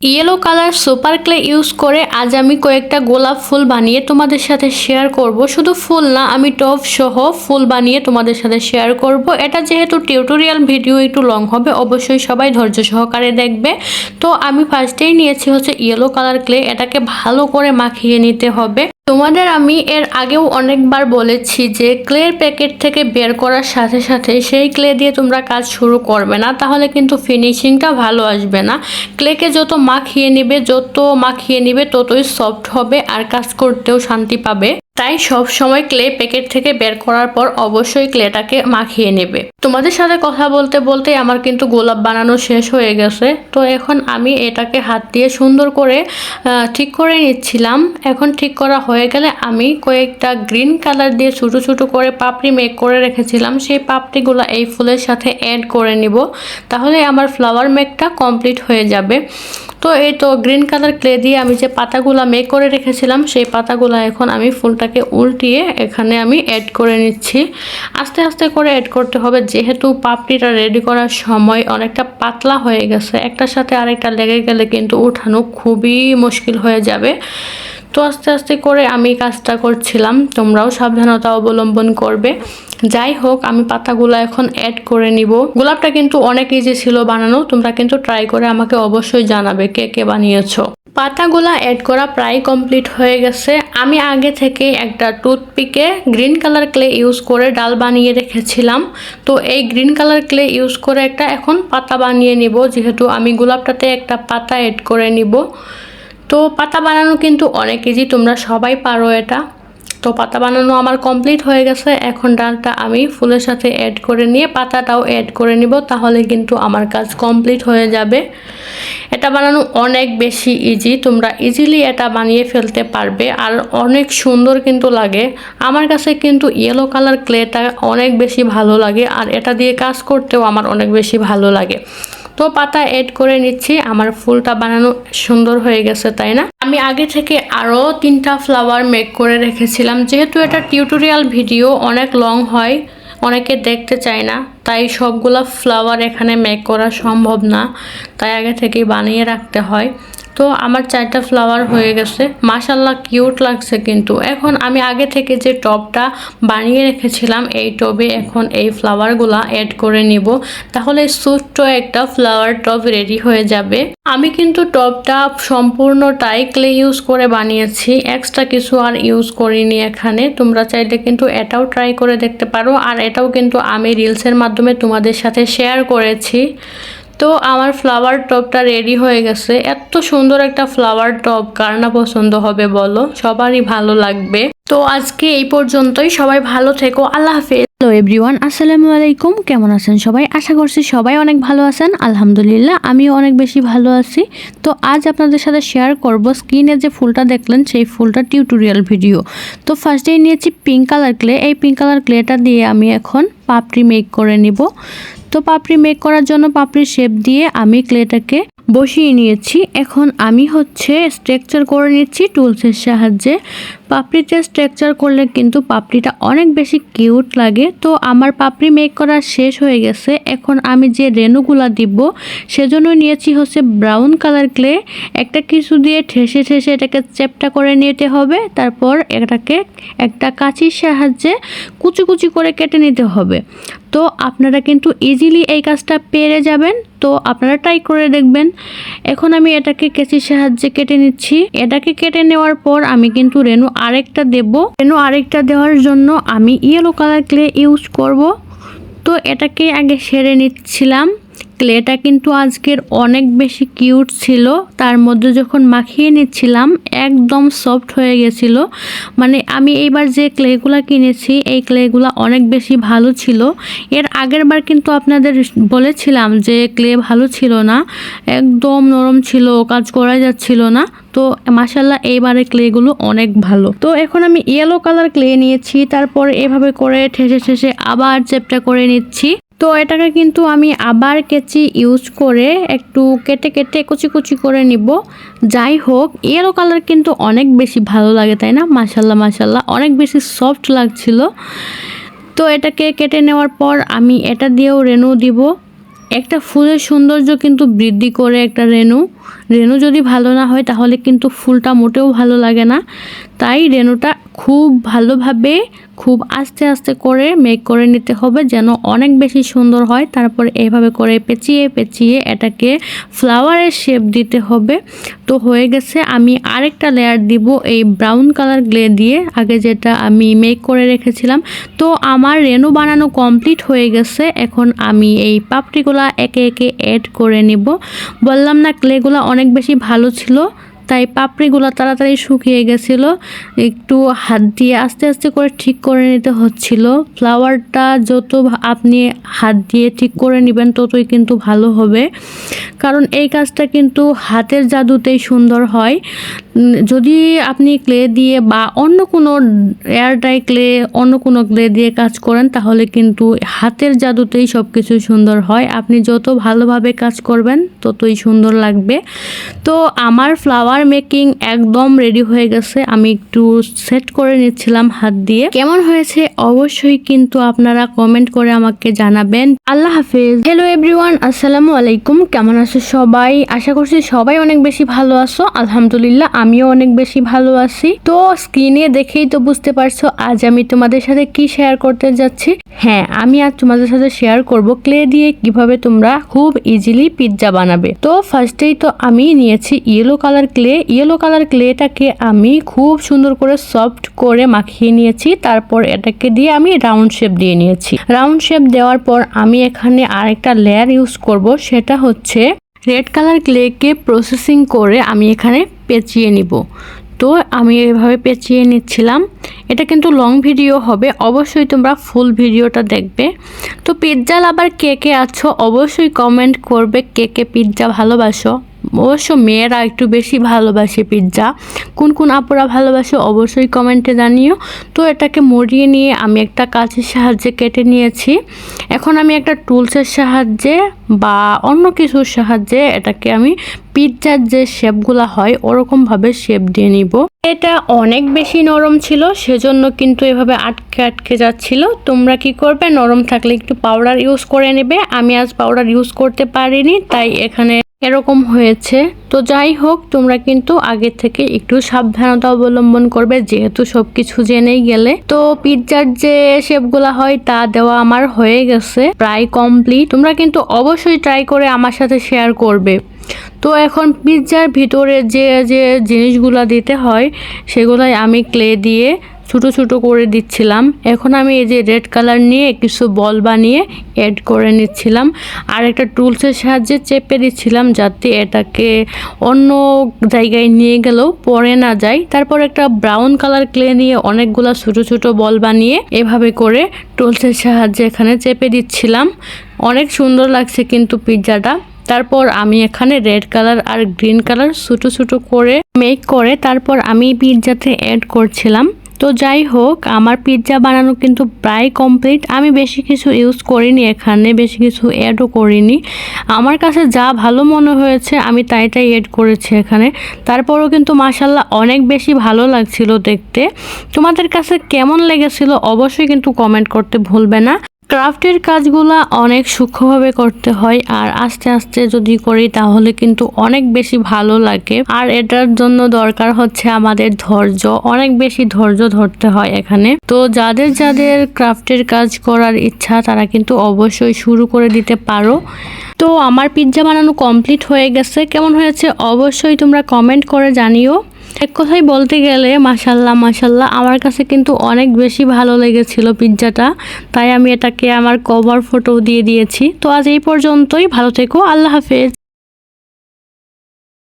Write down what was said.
Yellow colour super clay use করে আজ আমি কয়েকটা গোলাপ ফুল বানিয়ে তোমাদের সাথে শেয়ার করব। শুধু ফুল না, আমি টপ সহ ফুল বানিয়ে তোমাদের সাথে শেয়ার করব। এটা যেহেতু টিউটোরিয়াল ভিডিও একটু লং হবে, অবশ্যই সবাই ধৈর্য সহকারে দেখবে। তো আমি ফার্স্টেই নিয়েছি হচ্ছে ইয়েলো কালার ক্লে এটাকে ভালো করে মাখিয়ে নিতে হবে। তোমাদের আমি এর আগেও অনেকবার বলেছি যে ক্লের প্যাকেট থেকে বের করার সাথে সাথে সেই ক্লে দিয়ে তোমরা কাজ শুরু করবে না, তাহলে কিন্তু ফিনিশিংটা ভালো আসবে না। ক্লেকে যত মাখিয়ে নিবে, যত মাখিয়ে নেবে, ততই সফট হবে আর কাজ করতেও শান্তি পাবে। তাই সব সময় ক্লে প্যাকেট থেকে বের করার পর অবশ্যই ক্লেটাকে মাখিয়ে নেবে। তোমাদের সাথে কথা বলতে বলতে আমার কিন্তু গোলাপ বানানো শেষ হয়ে গেছে। তো এখন আমি এটাকে হাত দিয়ে সুন্দর করে ঠিক করে নিচ্ছিলাম। এখন ঠিক করা হয়ে গেলে আমি কয়েকটা গ্রিন কালার দিয়ে ছোটো ছোটো করে পাপড়ি মেক করে রেখেছিলাম। সেই পাপড়িগুলো এই ফুলের সাথে অ্যাড করে নিব। তাহলে আমার ফ্লাওয়ার মেকটা কমপ্লিট হয়ে যাবে। তো এই তো গ্রিন কালার ক্লে দিয়ে আমি যে পাতাগুলো মেক করে রেখেছিলাম, সেই পাতাগুলো এখন আমি ফুলটাকে উল্টিয়ে এখানে আমি অ্যাড করে নিচ্ছি। আস্তে আস্তে করে অ্যাড করতে হবে, যেহেতু পাপড়িটা রেডি করার সময় অনেকটা পাতলা হয়ে গেছে, একটার সাথে আরেকটা লেগে গেলে কিন্তু উঠানো খুবই মুশকিল হয়ে যাবে। তো আস্তে আস্তে করে আমি কাজটা করছিলাম। তোমরাও সাবধানতা অবলম্বন করবে। যাই হোক, আমি পাতাগুলো এখন অ্যাড করে নিব। গোলাপটা কিন্তু অনেক ইজি ছিল বানানো। তোমরা কিন্তু ট্রাই করে আমাকে অবশ্যই জানাবে কে কে বানিয়েছো। পাতাগুলা অ্যাড করা প্রায় কমপ্লিট হয়ে গেছে। আমি আগে থেকে একটা টুথপিকে গ্রিন কালার ক্লে ইউজ করে ডাল বানিয়ে রেখেছিলাম। তো এই গ্রিন কালার ক্লে ইউজ করে একটা এখন পাতা বানিয়ে নিব। যেহেতু আমি গোলাপটাতে একটা পাতা অ্যাড করে নিব। তো পাতা বানানো কিন্তু অনেক ইজি তোমরা সবাই পারো এটা। তো পাতা বানানো আমার কমপ্লিট হয়ে গেছে। এখন ডালটা আমি ফুলের সাথে অ্যাড করে নিয়ে পাতাটাও অ্যাড করে নিব, তাহলে কিন্তু আমার কাজ কমপ্লিট হয়ে যাবে। এটা বানানো অনেক বেশি ইজি তোমরা ইজিলি এটা বানিয়ে ফেলতে পারবে আর অনেক সুন্দর কিন্তু লাগে। আমার কাছে কিন্তু ইয়েলো কালার ক্লেটা অনেক বেশি ভালো লাগে আর এটা দিয়ে কাজ করতেও আমার অনেক বেশি ভালো লাগে। তো পাতা এড করে নিচ্ছি। আমার ফুলটা বানানো সুন্দর হয়ে গেছে, তাই না? আমি আগে থেকে আরও তিনটা ফ্লাওয়ার মেক করে রেখেছিলাম। যেহেতু এটা টিউটোরিয়াল ভিডিও অনেক লং হয়, অনেকে দেখতে চায় না। তাই সবগুলো ফ্লাওয়ার এখানে মেক করা সম্ভব না। তাই আগে থেকেই বানিয়ে রাখতে হয়। তো আমার চারটা ফ্লাওয়ার হয়ে গেছে। মাশাল্লাহ কিউট লাগছে কিন্তু। এখন আমি আগে থেকে যে টবটা বানিয়ে রেখেছিলাম, এই টবে এখন এই ফ্লাওয়ারগুলা অ্যাড করে নিব। তাহলে ছোট্ট একটা ফ্লাওয়ার টব রেডি হয়ে যাবে। আমি কিন্তু টবটা সম্পূর্ণটাই ক্লে ইউজ করে বানিয়েছি। এক্সট্রা কিছু আর ইউজ করিনি এখানে। তোমরা চাইলে কিন্তু এটাও ট্রাই করে দেখতে পারো। আর এটাও কিন্তু আমি রিলসের মাধ্যমে তোমাদের সাথে শেয়ার করেছি। তো আমার ফ্লাওয়ার টপটা রেডি হয়ে গেছে। এত সুন্দর একটা ফ্লাওয়ার টপ কার না পছন্দ হবে বলো? সবারই ভালো লাগবে। তো আজকে এই পর্যন্তই, সবাই ভালো থেকো, আল্লাহ হাফেজ। হ্যালো এভরিওয়ান আসসালামু আলাইকুম, কেমন আছেন সবাই? আশা করছি সবাই অনেক ভালো আছেন, আলহামদুলিল্লাহ, আমিও অনেক বেশি ভালো আছি। তো আজ আপনাদের সাথে শেয়ার করব স্ক্রিনে যে ফুলটা দেখলেন, সেই ফুলটা টিউটোরিয়াল ভিডিও তো ফার্স্টেই নিয়েছি পিঙ্ক কালার ক্লে এই পিঙ্ক কালার ক্লেটা দিয়ে আমি এখন পাপড়ি মেক করে নিব। তো পাপড়ি মেক করার জন্য পাপড়ির শেপ দিয়ে আমি ক্লেটাকে বসিয়ে নিয়েছি। এখন আমি হচ্ছে স্ট্রাকচার করে নিচ্ছি টুলসের সাহায্যে। পাপড়িতে স্ট্রাকচার করলে কিন্তু পাপড়িটা অনেক বেশি কিউট লাগে। তো আমার পাপড়ি মেক করা শেষ হয়ে গেছে। এখন আমি যে রেনুগুলা দিব, সেজন্য নিয়েছি হচ্ছে ব্রাউন কালার ক্লে একটা কিছু দিয়ে ঠেসে ঠেসে এটাকে চেপটা করে নিতে হবে। তারপর এটাকে একটা কাঁচির সাহায্যে কুচি কুচি করে কেটে নিতে হবে। তো আপনারা কিন্তু ইজিলি এই কাজটা পেরে যাবেন। তো আপনারা ট্রাই করে দেখবেন। এখন আমি এটাকে কেচির সাহায্যে কেটে নিচ্ছি। এটাকে কেটে নেওয়ার পর আমি কিন্তু রেনু আরেকটা দেব। রেনু আরেকটা দেওয়ার জন্য আমি ইয়েলো কালার ক্লে ইউজ করব। তো এটাকে আগে সেরে নিচ্ছিলাম। ক্লেটা কিন্তু আজকের অনেক বেশি কিউট ছিল। তার মধ্যে যখন মাখিয়ে নিচ্ছিলাম, একদম সফট হয়ে গেছিল। মানে আমি এইবার যে ক্লেগুলা কিনেছি, এই ক্লেগুলা অনেক বেশি ভালো ছিল। এর আগের বার কিন্তু আপনাদের বলেছিলাম যে ক্লে ভালো ছিল না। একদম নরম ছিল, কাজ করা যাচ্ছিল না। তো মাসাল্লাহ এইবারে ক্লেগুলো অনেক ভালো। তো এখন আমি ইয়েলো কালার ক্লে নিয়েছি। তারপর এভাবে করে ঠেসে ঠেসে আবার চেপটা করে নিচ্ছি। তো এটাকে কিন্তু আমি আবার কেচি ইউজ করে একটু কেটে কেটে কুচি কুচি করে নিব। যাই হোক ইয়েলো কালার কিন্তু অনেক বেশি ভালো লাগে, তাই না? মাসাল্লাহ মাসাল্লাহ অনেক বেশি সফট লাগছিল। তো এটাকে কেটে নেওয়ার পর আমি এটা দিয়েও রেনু দিব। একটা ফুলের সৌন্দর্য কিন্তু বৃদ্ধি করে একটা রেনু। রেনু যদি ভালো না হয়, তাহলে কিন্তু ফুলটা মোটেও ভালো লাগে না। তাই রেনুটা খুব ভালোভাবে, খুব আস্তে আস্তে করে মেক করে নিতে হবে যেন অনেক বেশি সুন্দর হয়। তারপর এভাবে করে পেঁচিয়ে পেঁচিয়ে এটাকে ফ্লাওয়ারের শেপ দিতে হবে। তো হয়ে গেছে, আমি আরেকটা লেয়ার দিব এই ব্রাউন কালার গ্লে দিয়ে। আগে যেটা আমি মেক করে রেখেছিলাম। তো আমার রেনু বানানো কমপ্লিট হয়ে গেছে। এখন আমি এই পাপড়িগুলা একে একে অ্যাড করে নিব। বললাম না ক্লেগুলো অনেক বেশি ভালো ছিল, তাই পাপড়িগুলো তাড়াতাড়ি শুকিয়ে গেছিল। একটু হাত দিয়ে আস্তে আস্তে করে ঠিক করে নিতে হচ্ছিল। ফ্লাওয়ারটা যত আপনি হাত দিয়ে ঠিক করে নেবেন, ততই কিন্তু ভালো হবে। কারণ এই কাজটা কিন্তু হাতের জাদুতেই সুন্দর হয়। যদি আপনি ক্লে দিয়ে বা অন্য কোনো এয়ার ড্রাই ক্লে, অন্য কোনো ক্লে দিয়ে কাজ করেন, তাহলে কিন্তু হাতের জাদুতেই সব কিছু সুন্দর হয়। আপনি যত ভালোভাবে কাজ করবেন, ততই সুন্দর লাগবে। তো আমার ফ্লাওয়ার মেকিং একদম রেডি হয়ে গেছে। আমি একটু সেট করে নিচ্ছিলাম হাত দিয়ে। কেমন হয়েছে? অবশ্যই কিন্তু আপনারা কমেন্ট করে আমাকে জানাবেন। আল্লাহ হাফেজ। হ্যালো এভরিওয়ান আসসালামু আলাইকুম। কেমন আছো সবাই? আশা করছি সবাই অনেক বেশি ভালো আছো। আলহামদুলিল্লাহ আমিও অনেক বেশি ভালো আছি। তো স্ক্রিনে দেখেই তো বুঝতে পারছ, আজ আমি তোমাদের সাথে কি শেয়ার করতে যাচ্ছি। হ্যাঁ আমি আজ তোমাদের সাথে শেয়ার করব ক্লে দিয়ে কীভাবে তোমরা খুব ইজিলি পিৎজা বানাবে। তো ফার্স্টেই তো আমি নিয়েছি yellow colour clay yellow colour ক্লেটাকে আমি খুব সুন্দর করে সফট করে মাখিয়ে নিয়েছি। তারপর এটাকে দিয়ে আমি রাউন্ড শেপ দিয়ে নিয়েছি। রাউন্ড শেপ দেওয়ার পর আমি এখানে আরেকটা লেয়ার ইউজ করব। সেটা হচ্ছে রেড কালার ক্লেকে প্রসেসিং করে আমি এখানে পেঁচিয়ে নিব। তো আমি এভাবে পেঁচিয়ে নিচ্ছিলাম। এটা কিন্তু লং ভিডিও হবে, অবশ্যই তোমরা ফুল ভিডিওটা দেখবে। তো পিৎজা আবার কে কে আছো, অবশ্যই কমেন্ট করবে কে কে পিৎজা ভালোবাসো। অবশ্য মেয়েরা একটু বেশি ভালোবাসে পিৎজা কোন কোন আপুরা ভালোবাসে অবশ্যই কমেন্টে জানিও। তো এটাকে মরিয়ে নিয়ে আমি একটা কাঁচির সাহায্যে কেটে নিয়েছি। এখন আমি একটা টুলসের সাহায্যে বা অন্য কিছুর সাহায্যে এটাকে আমি পিৎজার যে শেপগুলো হয়, ওরকমভাবে শেপ দিয়ে নিব। এটা অনেক বেশি নরম ছিল, সেজন্য কিন্তু এভাবে আটকে আটকে যাচ্ছিল। তোমরা কি করবে? নরম থাকলে একটু পাউডার ইউজ করে নেবে। আমি আজ পাউডার ইউজ করতে পারিনি, তাই এখানে এরকম হয়েছে। তো যাই হোক, তোমরা কিন্তু আগে থেকে একটু সাবধানতা অবলম্বন করবে, যেহেতু সবকিছু জেনেই গেলে। তো পিৎজার যে শেপগুলা হয়, তা দেওয়া আমার হয়ে গেছে, প্রায় কমপ্লিট তোমরা কিন্তু অবশ্যই ট্রাই করে আমার সাথে শেয়ার করবে। তো এখন পিৎজার ভিতরে যে যে জিনিসগুলো দিতে হয়, সেগুলাই আমি ক্লে দিয়ে ছোটো ছোটো করে দিচ্ছিলাম। এখন আমি এই যে রেড কালার নিয়ে কিছু বল বানিয়ে অ্যাড করে নিচ্ছিলাম। আর একটা টুলসের সাহায্যে চেপে দিচ্ছিলাম যাতে এটাকে অন্য জায়গায় নিয়ে গেলেও পরে না যায়। তারপর একটা ব্রাউন কালার ক্লে নিয়ে অনেকগুলো ছোটো ছোটো বল বানিয়ে এভাবে করে টুলসের সাহায্যে এখানে চেপে দিচ্ছিলাম। অনেক সুন্দর লাগছে কিন্তু পিৎজাটা। তারপর আমি এখানে রেড কালার আর গ্রিন কালার ছোটো ছোটো করে মেক করে তারপর আমি পিৎজাতে অ্যাড করছিলাম। তো যাই হোক, আমার পিৎজা বানানো কিন্তু প্রায় কমপ্লিট আমি বেশি কিছু ইউজ করিনি এখানে, বেশি কিছু অ্যাডও করিনি। আমার কাছে যা ভালো মনে হয়েছে, আমি তাই তাই অ্যাড করেছি এখানে। তারপরও কিন্তু মাসাল্লাহ অনেক বেশি ভালো লাগছিল দেখতে। তোমাদের কাছে কেমন লেগেছিল অবশ্যই কিন্তু কমেন্ট করতে ভুলবে না। ক্রাফটের কাজগুলা অনেক সূক্ষ্মভাবে করতে হয়, আর আস্তে আস্তে যদি করি তাহলে কিন্তু অনেক বেশি ভালো লাগে। আর এটার জন্য দরকার হচ্ছে আমাদের ধৈর্য, অনেক বেশি ধৈর্য ধরতে হয় এখানে। তো যাদের যাদের ক্রাফটের কাজ করার ইচ্ছা, তারা কিন্তু অবশ্যই শুরু করে দিতে পারো। তো আমার পিৎজা বানানো কমপ্লিট হয়ে গেছে, কেমন হয়েছে অবশ্যই তোমরা কমেন্ট করে জানিও। এক কথাই বলতে গেলে মাসাল্লাহ মাসাল্লাহ আমার কাছে কিন্তু অনেক বেশি ভালো লেগেছিল পিৎজাটা তাই আমি এটাকে আমার কভার ফটো দিয়ে দিয়েছি। তো আজ এই পর্যন্তই। ভালো থেকো। আল্লাহ হাফেজ।